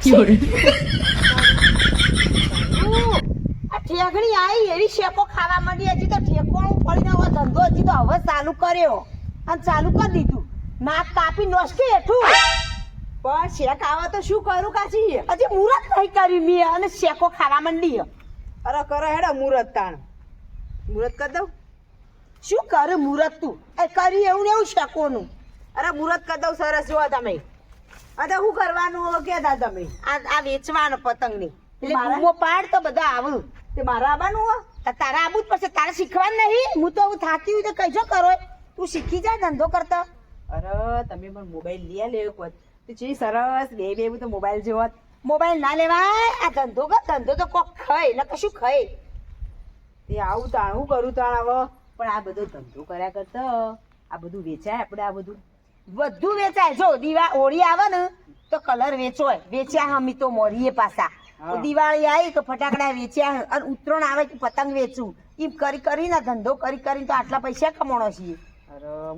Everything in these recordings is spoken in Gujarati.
આ ઠેકણી આઈ, એવી શેકો ખાવા માંડી. હજી તો ઠેકોણું પડીને હવે ધંધો હજી તો હવે ચાલુ કર્યો. અને ચાલુ કરી દીધું. નાક કાપી નોસકે એઠું પણ શેક આવે તો શું કરું કાચી? હજી મુરત નહીં કર્યું મેં અને શેકો ખાવા માંડી. અરે કરો હેડો મુરત તાણ. મુરત કરી દઉં? શું કરે મુરત તું? એ કરી એવું ને એવું શેકોનું. અરે મુહૂર્ત કરી દઉં સરસ જુઓ તમે. અરે હું કરવાનું કહેતા તમે? આ આ વેચવાનો પતંગની એટલે બૂમો પાડ તો બધા આવું. તે મારા આવવાનું હો. તારા આવું જ પડશે. તારે શીખવાનું નહીં. હું તો હું થાકી હું તો કહીજો કરો. તું શીખી જા ધંધો કરતા. અરે તમે પણ મોબાઈલ લઈ લેવો કોત તો જે સરસ બે બે તો મોબાઈલ જેવો. મોબાઈલ ના લેવાય. આ ધંધો કર. ધંધો તો કોક ખાય ને કશું ખાય. તે આવું તાણ હું કરું તાણ હવે? પણ આ બધો ધંધો કર્યા કરતા આ બધું વેચાય આપણે આ બધું? બધું વેચાય. જો દિવા હોળી આવે ને તો કલર વેચોય વેચ્યા હમી તો મોરીએ પાછા. દિવાળી આવી કે ફટાકડા વેચ્યા અને ઉત્તરાયણ આવે કે પતંગ વેચું. એમ કરી કરીને ધંધો કરી કરીને તો આટલા પૈસા કમાણો છીએ.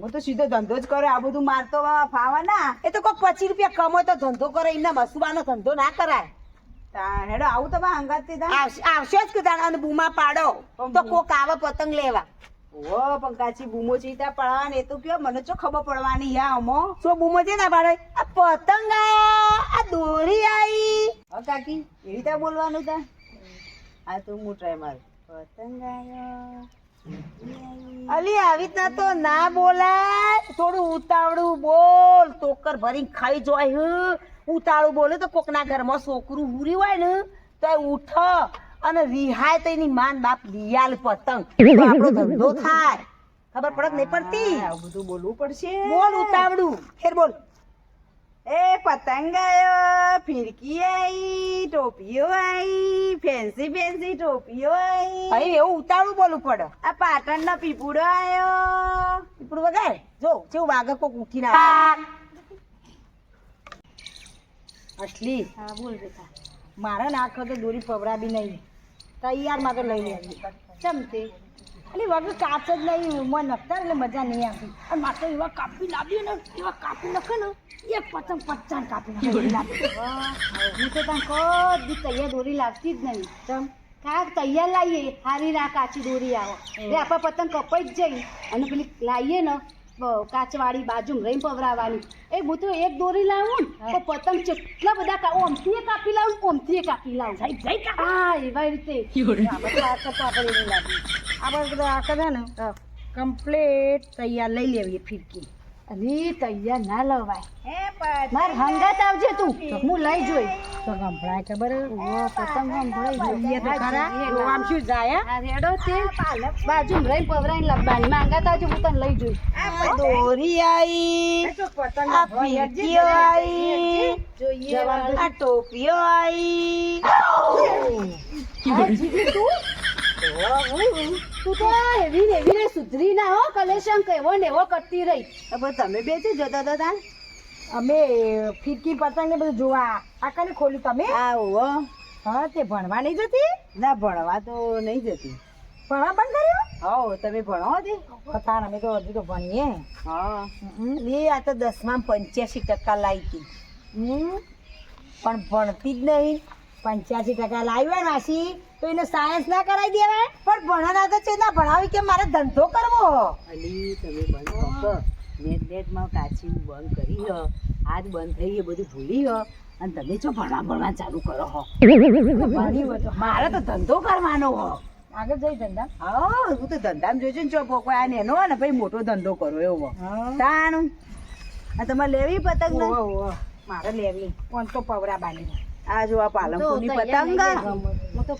હું તો સીધો ધંધો જ કરો. આ બધું મારતો ફાવા ના એ તો કોઈ પચીસ રૂપિયા કમાય તો ધંધો કરે. એમના મસુબાનો ધંધો ના કરાય. હેડો આવું તમે હંગાત તા આવશે જ કે અને બૂમા પાડો. તો કોક આવે પતંગ લેવા. ઓ પંકાચી બૂમો ચીતા પડવાની એ તો કયો, મને ચો ખબર પડવાની યા અમો. શું બૂમો છે ના પાડે? આ પતંગ આ દોરી આઈ. હ કાકી એ રીતે બોલવાનું તા? આ તો હું ટ્રાય માર. પતંગ અલી, આવી રીતના તો ના બોલાય. થોડું ઉતાવળું બોલ. ટોકર ભરીને ખાઈ જોય. ઉતાળું બોલે તો કોકના ઘરમાં છોકરું હુરી હોય ને, તો ઉઠ. અને રિહાય તો એની માન બાપ લિયાલ પતંગ. આપણો ધંધો થાય. ખબર પડત નહીં પડતી? આવું બધું બોલવું પડશે. બોલ ઉતાવળું. ફેર બોલ. એ પતંગ આવ્યો ફિરકી આવી ટોપીઓ આવી ફેન્સી ફેન્સી ટોપીઓ આવી ભાઈ એવું ઉતાવળું બોલવું પડે. આ પાટણનો પીપુડો આયો. પીપુડો વગાડ. જો જેવું વાઘ કોક ઉઠીને આવે. અસલી. હા બોલ બેટા. મારા નાખ તો દોરી પવડાવી નહીં. તૈયાર માટે લઈ લેવી ચમતે એટલે વગર કાપ જ નહીં ઉંમર નખતા એટલે મજા નહીં આવતી. અને માત્ર એવા કાપી લાવીએ ને એવા કાપી નાખે ને એક પતંગ પચાસ કાપી નાખે. હું તો ત્યાં કદી તૈયાર દોરી લાવતી જ નહીં. ચમ કાંક તૈયાર લાવીએ હારી રાખ કાચી દોરી આવો. એ આપણે પતંગ કપાઈ જ જઈ અને પેલી લાવીએ ને કાચવાળી બાજુમાં રહીને પવરાવાની. એ હું તો એક દોરી લાવું ને તો પતંગ કેટલા બધા ઓમથી એ કાપી લાવું ઓમથી એ કાપી લાવું. હા એવા રીતે. આપણે તો આ કરતા આપણે એવું લાગે આપણે તો આ કરે ને કમ્પ્લેટ તૈયાર લઈ લેવી ફિરકી. અને તૈયાર ના લવાય. માર હંગાત આવજે તું. હું લઈ જોઈ. તો ગંભળાય ખબર? ઓ પતંગ ગંભળાય તો ખરા. આમ શું જાય રેડો તે. બાજુ રહીને પવરાઈને લબડાની માંગા તાજો હું તને લઈ જોઈ. દોરી આવી પતંગ આ ફિરકીઓ આવી જોઈએ. આ ટોપીઓ આવી તું? તો ને ને સુધરી ના હો કલેશન કેવો ને એવો કરતી રહી. હવે તમે બે છે જોતા હતા અમે ફિરકી પતંગ ને બધું જોવા આ કને ખોલ્યું તમે? આવો હા તે ભણવા નહીં જતી? ના ભણવા તો નહીં જતી. ભણવા બંધ કર્યું? હો તમે ભણો હતી અમે તો હજુ તો ભણીએ. હા. એ આ તો દસમાં પંચ્યાસી ટકા લાવી હતી પણ ભણતી જ નહીં. પંચ્યાસી ટકા લાવ્યા નાસી માસી. તો એને સાયન્સ ના કરાવી દેવાય? પણ ભણવાના તો છે ના ભણાવી કે મારે ધંધો કરવો? અલી તમે બંધ નેટ નેટમાં કાચી બંધ કરી હ. આજ બંધ થઈ એ બધું ભૂલી હ. અને તમે જો ભણવા ભણવા ચાલુ કરો હો. મારે તો ધંધો કરવાનો હો. આગળ જઈ ધંધા? હા હું તો ધંધામાં જોઈશું ને કોઈ આ નેનો ને ભાઈ મોટો ધંધો કરો એવો. તાણ. આ તમારે લેવી પતંગ. મારે લેવી. કોણ તો પવરા બાની આ જો આ પાલનપુરની પતંગ.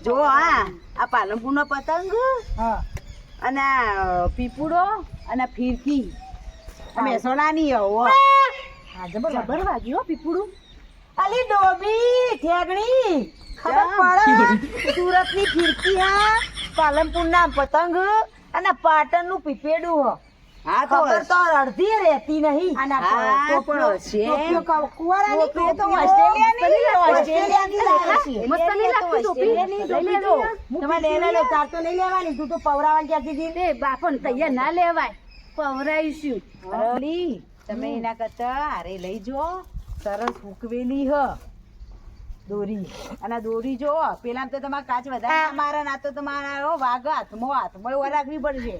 જો આ આ પાલનપુરનો પતંગ અને પીપુડો અને ફીરકી. મહેસાણાની હો. હા જબર વાગ્યો હો પીપુડું. અલી ડોબી ઠેગણી. ખબર પડે? સુરતની ફિરકી હા. પાલનપુર ના પતંગ અને પાટણનું પીપેડું હ તો ખબર તો અડધી રહેતી નહીં. આના તો પણ હશે. કુવારાની ટોપીઓ તો ઓસ્ટ્રેલિયાની ઓસ્ટ્રેલિયાની ઓસ્ટ્રેલિયાની મસ્ત નહીં લાગતી ટોપી? લઈ ટોપી તમારે લેવા લે ચાર તો નહીં લેવાની. તું તો પવરાવાની ક્યાંથી હતી તે બાપણ તૈયાર ના લેવાય. પવરાઈશું. અલી તમે એના કરતા હારે લઈ જો. સરસ હુકવેલી હ. દોરી. અને દોરી જો પેલા તો તમારે કાચ વધારે મારા ના તો તમારા વાઘ હાથમાં હાથમાં રાખવી પડશે.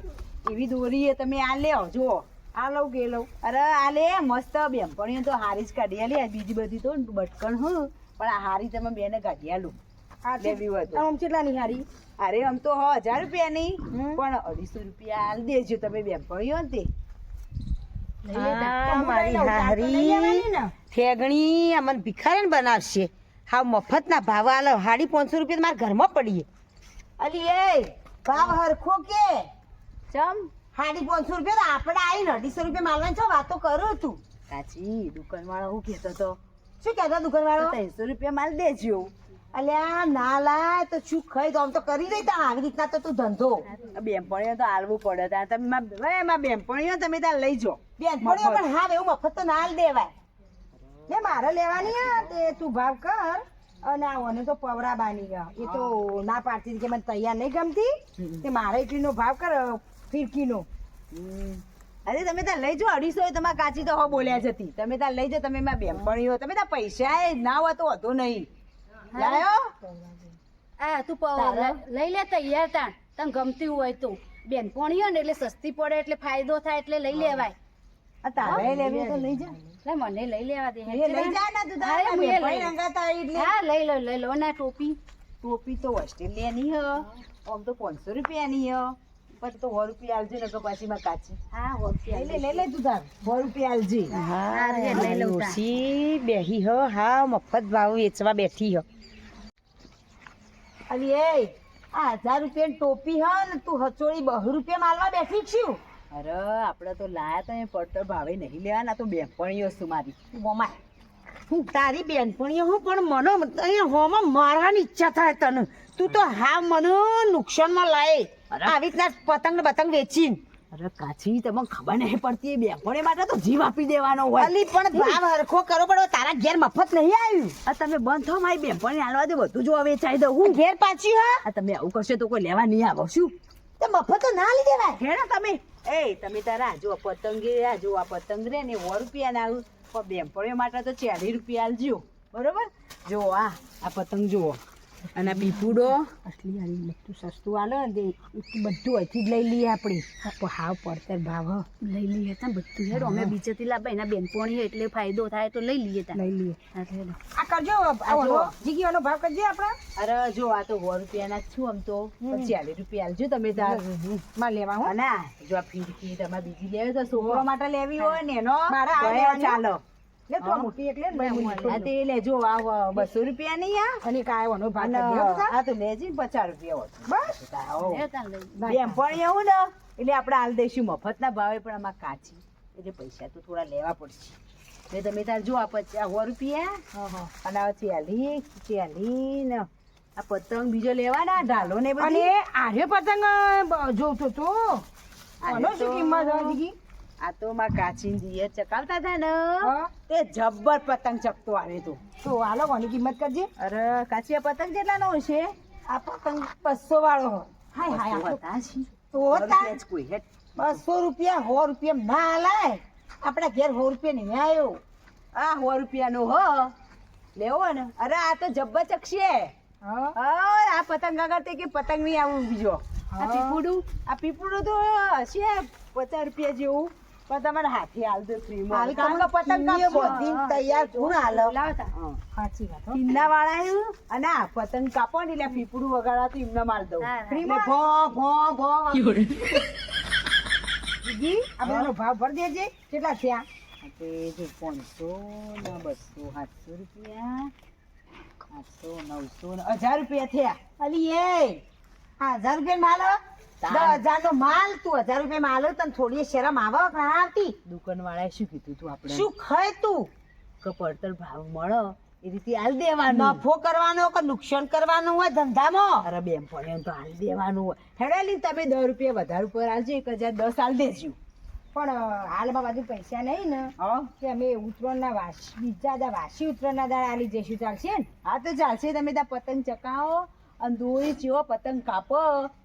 એવી દોરી એ તમે આ લેવો જુઓ. આ લઉં કે લઉં. અરે આ લે મસ્ત બેનપણીઓ તો હારી જ કાઢી લે બીજી બધી તો બટકણ હું. પણ આ હારી તમે બેને કાઢી આલું. લેવી હોય તો. આમ કેટલા હારી? અરે આમ તો હજાર રૂપિયાની. પણ અઢીસો રૂપિયા આલ દેજો તમે બેનપણીઓ ને તે. મારી હારી. ઠેગણી અમને ભિખારી બનાવશે. હા મફત ના ભાવ આલો. હાડી પાંચસો રૂપિયા મારા ઘરમાં પડીએ. અલી એ ભાવ હરખો કે? ચમ. હાડી પાંચસો રૂપિયા તો આપણે આવીને અઢીસો રૂપિયા માલવાની છો વાતો કરો તું કાચી દુકાન વાળો હું કહેતો તો. શું કહેતો દુકાન વાળો ત્રણસો રૂપિયા માલ દેજો અલ્યા ના લાય તો શું ખાઈ તો આમ તો કરી દઈ તા આવી રીતના તો તું ધંધો. આ બેનપણીઓ તો આલવું પડે ત્યાં તમે એમાં બેનપણીઓ તમે ત્યાં લઈ જાઓ. બેનપણીઓ પણ હા એવું મફત તો ના દેવાય. મેં મારે લેવાની હા તે તું ભાવ કર. અને આ તો પવરા બાની ગયા એ તો ના પાડતી કે મને તૈયાર નહીં ગમતી. તે મારે એટલીનો ભાવ કર. ફિરકીનો અરે તમે ત્યાં લઈ જાઓ અઢીસો તમારે કાચી તો હો બોલ્યા જતી. તમે ત્યાં લઈ જાઓ તમે એમાં બેનપણીઓ તમે ત્યાં પૈસા ના હોય તો હતો નહીં. લાયો? આ તું લઈ લે તૈયાર તાણ. તને ગમતી હોય તો. બેનપણીઓ ને એટલે સસ્તી પડે એટલે ફાયદો થાય એટલે લઈ લેવાય. તારે લેવી તો લઈ જા. લે મને લઈ લેવા દે. લઈ જા ના. તું તારે લઉં. રંગાતા એટલે. હા લઈ લો લઈ લો ના ટોપી? ટોપી તો ઓસ્ટ્રેલિયાની હ. આમ તો પાંચસો રૂપિયાની હ. પછી તો સો રૂપિયા આલજો ને પછી માં કાચી. હા હોતી લઈ લે લઈ લે તું તાર. સો રૂપિયા આલજે. હા, ઓછી બેહી હ હા મફત ભાવ વેચવા બેઠી હ. અલી એ આ હજાર રૂપિયાની ટોપી હ ને તું હચોળી બહુ રૂપિયા માલવા બેઠી છું. અરે આપણે તો લાયા તો એ પડતર ભાવે નહીં લેવાના તો બેપણીઓ છું મારી. બોમાય. હું તારી બેનપણીઓ હું પણ મને અહીંયા હોમાં મારવાની ઈચ્છા થાય તને. તું તો હા મને નુકસાનમાં લાવે. આવી રીતના પતંગ બતંગ વેચીને. અરે કાચી તમને ખબર નહીં પડતી એ બેનપણી માટે તો જીવ આપી દેવાનો હોય. અલી પણ ભાવ હરખો કરો પડો તારા ઘેર મફત નહીં આવ્યું. આ તમે બંધ થો મારી બેનપણી હાલવા દે બધું જો વેચાઈ દઉં હું. ઘેર પાછી હા? આ તમે આવું કરશો તો કોઈ લેવા નહીં આવો શું? તો મફત તો ના લીધે ભાઈ ઘેડા તમે. એ તમે તારા જો પતંગ આ જો આ પતંગ રે ને સો રૂપિયા ના પણ બેનપણીઓ માટે તો ચાલીસ રૂપિયા આલજો. બરોબર? જો આ આ પતંગ જુઓ. અને બીપુડો પીપુડો. અસલી આલી બધું સસ્તું આલે ને બધું અહીંથી જ લઈ લઈએ આપણે. હાવ પડતર ભાવ લઈ લઈએ તા બધું હેડો. અમે બીજેથી લાવવા એના બેનપોણી એટલે ફાયદો થાય તો લઈ લઈએ તા લઈ લઈએ. આ કરજો જીગીવાનો ભાવ કરજો આપણે. અરે જો આ તો સો રૂપિયાના છું આમ તો. ચાલીસ રૂપિયા આલજો તમે તારમાં લેવા હો. ના જો આ ફીરકી તમારે બીજી લેવી તો છોકરો માટે લેવી હોય ને એનો. મારે. ચાલો. લે તો આ મોટી એકલી ને આ તે લેજો આ બસો રૂપિયા નહીં આ? અને કાયવાનો ભાવ અને કરી દેવો આ તો લેજી ને પચાસ રૂપિયા બસ? હેડ તાન લઈ. લઈએ. બેનપણી આવું ને એટલે આપણે હાલ દઈશું મફતના ભાવે પણ આમાં કાચી. એટલે પૈસા તો થોડા લેવા પડશે. એટલે તમે તાર જો આ પચાસ સો રૂપિયા. અને આ ચાલી ચાલી ને આ પતંગ બીજો લેવાના ઢાલો ને અને બધી પતંગ જોતો તો આનો શું કિંમત જીગી આ તો માં કાચીન દિયર ચકાવતા હતા ને? તે જબ્બર પતંગ ચકતો આવે તો. તો હાલો કોની કિંમત કરજે? અરે કાચી આ પતંગ કેટલાનો છે. આ પતંગ બસો વાળો. હાય હાય છે. તો બસો રૂપિયા સો રૂપિયા ના હાલાય. આપણા ઘેર સો રૂપિયા નહીં આવ્યો આ સો રૂપિયાનો હો. લેવો ને. અરે આ તો જબ્બર ચકશે. આ પતંગ આગળ તે કે પતંગ નહીં આવું બીજો. આ પીપુડું આ પીપુડું તો હશે પચાસ રૂપિયા જેવું. પણ તમારે હાથે હાલ દો હાલ કારણ કે પતંગ કાપો દિન તૈયાર કોણ હાલો. સાચી વાત હો. કિલ્લા વાળા હે? અને આ પતંગ કાપો ને એટલે આ વગાડા તો એમને માર દઉં. હા. ભો ભો ભો. દીદી આ બધાનો ભાવ ભરી દેજે. કેટલા થયા? તે જો પાંચસો ને બસો સાતસો રૂપિયા. આઠસો નવસો ને હજાર રૂપિયા થયા. અલી એ. હજાર રૂપિયા માલ. દસ હજાર નો માલ તું હજાર રૂપિયા માલ તને થોડી શરમ આવે ના આવતી. દુકાન વાળાએ શું કીધું તું આપણે? શું ખાય તું? કે પડતર ભાવ મળે એ રીતે હાલ દેવાનું. નફો કરવાનો કે નુકસાન કરવાનું હોય ધંધામાં? અરે બેન પણ તો હાલ દેવાનું હોય. હેડાલી તમે દસ રૂપિયા વધારે ઉપર હાલજો એક હજાર દસ હાલ દેજો. પણ હાલમાં બાજુ પૈસા નહીં ને. કે અમે ઉત્તરાયણના વાસી બીજા વાસી ઉત્તરાયણના દાડા આલી જઈશું ચાલશે ને? હા તો ચાલશે તમે ત્યાં પતંગ ચકાવો અને દોરી જેવો પતંગ કાપો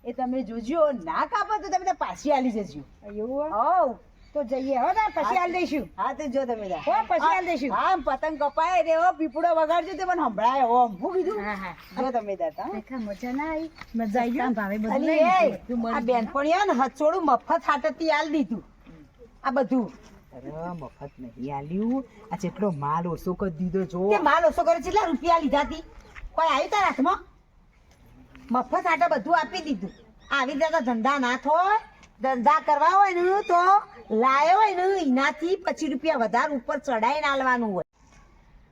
એ તમે જોજો. ના કાપો તો તમે પાછી આલી જજો. એવું હોવ. તો જઈએ હો ને પછી હાલ દઈશું. હા તે જો તમે હો પછી હાલ દઈશું. હા પતંગ કપાય રે હો પીપળો વગાડજો તે મને સંભળાય હું કીધું. હા હા. જો તમે તાર, દેખા મજા ના આવી. મજા આવી ગઈ ભાવે બધું લીધું. આ બેનપણીઓ ને હચોડું મફત હાટતી આલ દીધું. આ બધું. મફત નહીં આલ્યું. આ જેટલો માલ ઓછો કરી દીધો જો. માલ ઓછો કરે કેટલા રૂપિયા લીધા હતી કોઈ આવ્યું તારા હાથમાં? મફત હાટે બધું આપી દીધું. આવી રીતે ધંધા ના થાય. ધંધા કરવા હોય ને તો લાયો હોય ને એનાથી પચીસ રૂપિયા વધારે ઉપર ચડાઈને આલવાનું હોય.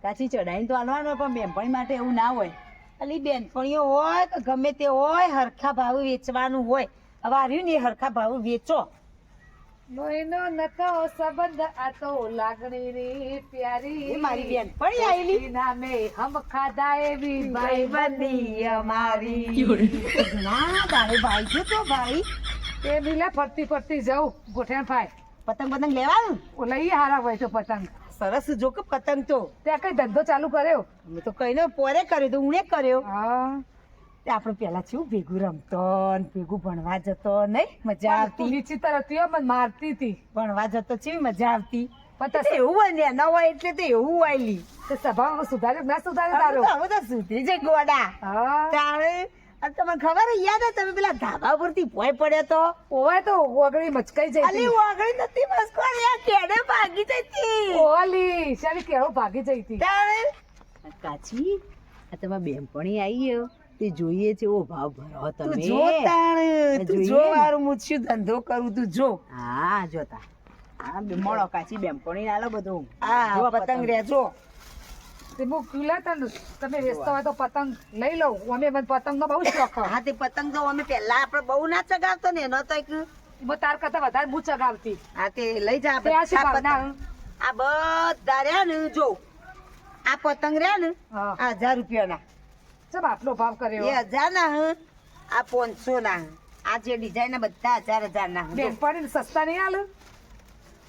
કાચી ચડાઈને તો આલવાનું હોય, પણ બેનપણી માટે એવું ના હોય. અલી બેનપણીઓ હોય કે ગમે તે હોય, હરખા ભાવે વેચવાનું હોય. હવે આવ્યું ને હરખા ભાવે વેચો. લોહીનો નતો સંબંધ આ તો લાગણી રી પ્યારી મારી બેન પડી આવેલી નામે હમ ખાધા એવી ભાઈબંધી અમારી. ના તારે ભાઈ છે તો ભાઈ. તે બીલા ફરતી ફરતી જાઉં ગોઠણ ફાય પતંગ પતંગ લેવા ઓ લઈ હારા હોય તો પતંગ. સરસ જો કે પતંગ તો. ત્યાં કઈ ધંધો ચાલુ કર્યો? મેં તો કઈ પોરે કર્યો તો ઉણે કર્યો. હા. આપણે પેલા છું ભેગું રમતો ને ભેગું ભણવા જતો નહીં? મજા આવતી. નીચી હો, મને મારતી હતી. ભણવા જતો છે મજા આવતી? પણ એવું હોય ન હોય એટલે તો એવું આવેલી તો સભામાં સુધારે ના સુધાર્યો તારો? હવે તો સુધરી જાય ગોડા. હા. તારે તમને ખબર? યાદ હે તમે પેલા ધાબા પરથી ભોય પડ્યો તો? ઓવાય તો ઓગળી મચકાઈ જઈ અલી નથી મસ્કો યાર કેડે ભાગી હતી? ઓલી શાલી કેળો ભાગી જઈ હતી? તારે કાચી આ તમારી બેનપણી આવી હે, તે જોઈએ છે ઓ ભાવ ભરો તમે. જો તાણ તું જો મારું મુછ્યું ધંધો કરું તું જો. હા જોતા હા બે- મળો કાચી બેનપણી આલો બધું. હા જો પતંગ. રેજો તે બહુ કીલા તન તમે વેચતા હોય તો પતંગ લઈ લઉં. અમે મને પતંગ નો બહુ શોખ હા તે પતંગ તો અમે પહેલા આપણે બહુ ના ચગાવતો ને એનો તો એક તાર કરતા વધારે હું ચગાવતી. હા તે લઈ જા આપણે આ બધા પતંગ. આ બધા રહ્યા ને જો. આ પતંગ રહ્યા ને હજાર રૂપિયાના. ચમ આટલો ભાવ એ કર્યો? હજાર ના હ. આ પાંચસો ના આ જે ડિઝાઇન બધા હજાર હજાર ના બેન પણ સસ્તા નહીં હાલ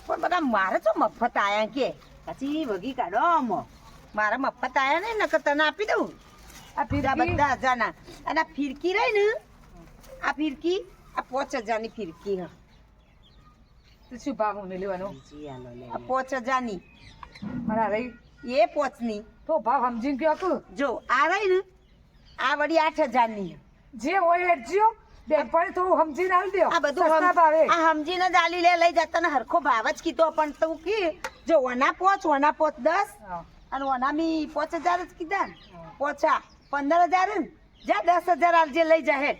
પણ બધા મારે તો મફત આયા કે. પછી વગી કાઢો આમ. મારા મફત આયા ને નકર તને આપી દઉં. આ ફીરકી? બધા હજાર ના અને આ ફિરકી રહી ને આ ફિરકી આ પાંચ હજારની ફિરકી હ. તે શું ભાવ આ પાંચ હજારની મારા રહી. એ પોચની. ની તો ભાવ સમજીને કયો જો આ રહી ને આ વળી આઠ હજારની જે હોય વેચજો બેનપણી થોડું સમજીને દ્યો આ બધું સસ્તા ભાવે. આ સમજીને દાલી લે લઈ જતા ને હરખો ભાવ જ કીધો પણ તું કી જો ઓના પોચ ઓના પોચ દસ અને ઓના મી પોચ હજાર જ કીધા ને. પોચા પંદર હજાર જા દસ હજાર આલજે લઈ જા હેડ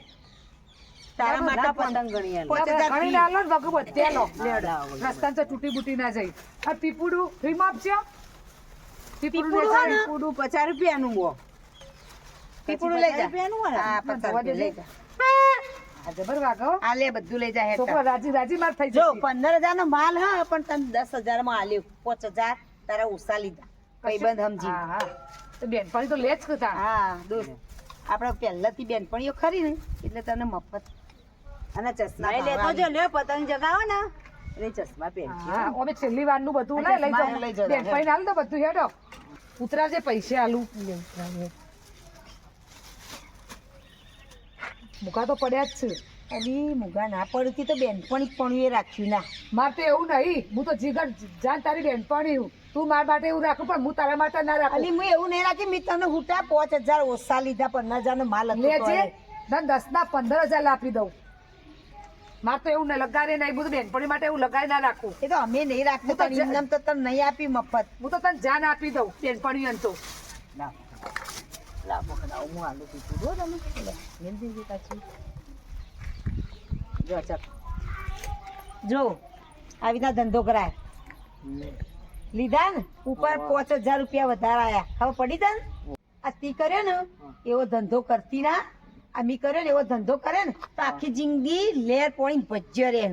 તારા માટે પતંગ ગણી આલો. પાંચ હજાર ઘણી ફી. ના વગર બધે લો. લેવડાવો. તો તૂટી બૂટી ના જાય. આ પીપુડું ફ્રીમાં આપજો. પીપુડું પીપુડું? પચાસ રૂપિયાનું હો. પીપળું લઈ જા. હા પચાસ રૂપિયા લઈ જા. જબર વાગો આ બધું લઈ જા છોકરો રાજી રાજી માર થઈ જો જશે. પંદર હજાર નો માલ હા પણ તને દસમાં આલ્યું. પાંચ તારા ઉષા લીધા. ભાઈબંધ સમજી. હા હા. તો બેનપણી તો લે કતા હા દોસ્ત આપણે પહેલાથી બેનપણીઓ ખરી ને એટલે તને મફત. અને ચશ્મા લેતો જો પતંગ જગાવો ને. એટલે ચશ્મા પહેરજો. હા છેલ્લી વારનું બધું લઈ લઈ લઈ બેનપણી હાલ તો બધું હેડો. ઉતરાજે પૈસા આલું. મુકા તો પડ્યા જ છે. એની મૂગા ના પડતી તો બેનપણી પણ એ રાખ્યું ના. મારે તો એવું નહીં. હું તો જીગર જાન તારી બેનપણી હું. તું મારા માટે એવું રાખું પણ હું તારા માટે ના રાખું. અલી હું એવું નહીં રાખી મેં તને હુટા પાંચ હજાર ઓછા લીધા પંદર હજાર નો માલ લેજે તોય. તને દસ ના પંદર હજાર આપી દઉં. મારે તો એવું ને લગાડે નહીં. બધું બેનપણી માટે એવું લગાડી ના રાખું. એ તો અમે નહીં રાખતું હું તો પણ તો તને નહીં આપી મફત. હું તો તને જાન આપી દઉં બેનપણી તો. જો ચક. જો ધંધો કરાય લીધા ને ઉપર પાંચ હજાર રૂપિયા વધારે આયા હવે પડી તા ને આ તી કર્યો ને એવો ધંધો કરતી ના આ મી કર્યો ને એવો ધંધો કરે ને તો આખી જિંદગી લેર પોણી ભજ્ય રહે